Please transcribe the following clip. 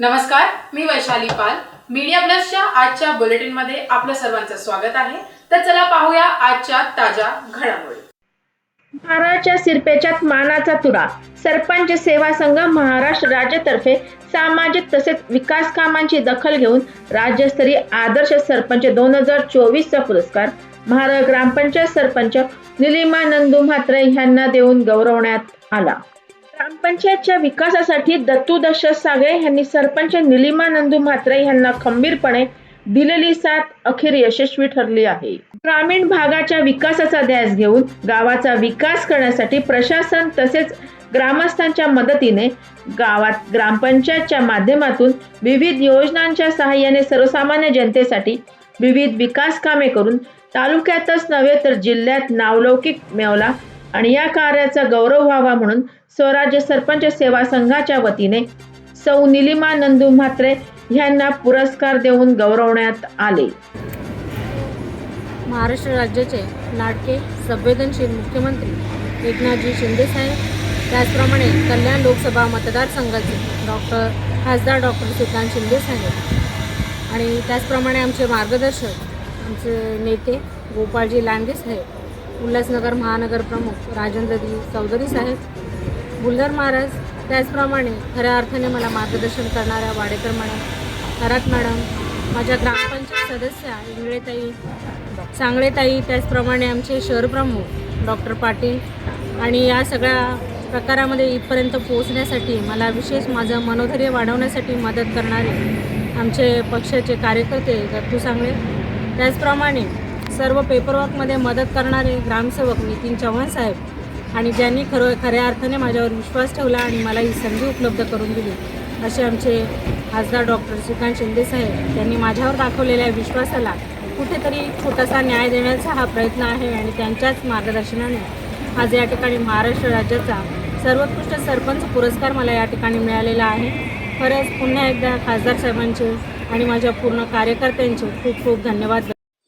नमस्कार मी वैशाली पाल. मीडिया प्लसच्या आजच्या बुलेटिनमध्ये आपलं सर्वांचं स्वागत आहे. तर चला पाहूया आजच्या ताज्या घडामोडी. महाराष्ट्राच्या सिरपेच्यात मानाचा तुरा. सरपंच सेवा संघ महाराष्ट्र राज्यातर्फे सामाजिक तसेच विकास कामांची दखल घेऊन राज्यस्तरीय आदर्श सरपंच दोन हजार चोवीसचा पुरस्कार महाराष्ट्र ग्रामपंचायत सरपंच निलिमा नंदू म्हात्रे यांना देऊन गौरवण्यात आला. ग्रामपंचायतच्या विकासासाठी दत्तू दशरथ सागळे यांनी सरपंच निलिमा नंदू म्हात्रे यांना खंबीरपणे दिलेली साथ अखेर यशस्वी ठरली आहे. ग्रामीण भागाच्या विकासाचा ध्यास घेऊन गावाचा विकास करण्यासाठी प्रशासन तसेच ग्रामस्थांच्या मदतीने गावात ग्रामपंचायतच्या माध्यमातून विविध योजनांच्या सहाय्याने सर्वसामान्य जनतेसाठी विविध विकास कामे करून तालुक्यातच नव्हे तर जिल्ह्यात नावलौकिक मिळवला आणि या कार्याचा गौरव व्हावा म्हणून स्वराज्य सरपंच सेवा संघाच्या वतीने सौ निलिमा नंदू म्हात्रे यांना पुरस्कार देऊन गौरवण्यात आले. महाराष्ट्र राज्याचे नाटके संवेदनशील मुख्यमंत्री एकनाथजी शिंदेसाहेब त्याचप्रमाणे कल्याण लोकसभा मतदारसंघाचे डॉक्टर खासदार डॉक्टर श्रीकांत शिंदेसाहेब आणि त्याचप्रमाणे आमचे मार्गदर्शक आमचे नेते गोपाळजी लांडगे साहेब. उल्हासनगर महानगर प्रमुख राजेंद्रजी चौधरी साहेब बुलधर महाराज त्याचप्रमाणे खऱ्या अर्थाने मला मार्गदर्शन करणाऱ्या वाडेकर मॅडम थरात मॅडम माझ्या ग्रामपंचायत सदस्या इंगळेताई सांगळेताई त्याचप्रमाणे आमचे शहर प्रमुख डॉक्टर पाटील आणि या सगळ्या प्रकारामध्ये इथपर्यंत पोहोचण्यासाठी मला विशेष माझं मनोधैर्य वाढवण्यासाठी मदत करणारे आमचे पक्षाचे कार्यकर्ते दत्तू सांगळे. त्याचप्रमाणे सर्व पेपरवर्कमध्ये मदत करणारे ग्रामसेवक नितीन चव्हाण साहेब आणि ज्यांनी खरं खऱ्या अर्थाने माझ्यावर विश्वास ठेवला आणि मला ही संधी उपलब्ध करून दिली असे आमचे खासदार डॉक्टर श्रीकांत शिंदे साहेब त्यांनी माझ्यावर दाखवलेल्या विश्वासाला कुठेतरी छोटासा न्याय देण्याचा हा प्रयत्न आहे आणि त्यांच्याच मार्गदर्शनाने आज या ठिकाणी महाराष्ट्र राज्याचा सर्वोत्कृष्ट सरपंच पुरस्कार मला या ठिकाणी मिळालेला आहे. खरंच पुन्हा एकदा खासदार साहेबांचे आणि माझ्या पूर्ण कार्यकर्त्यांचे खूप खूप धन्यवाद.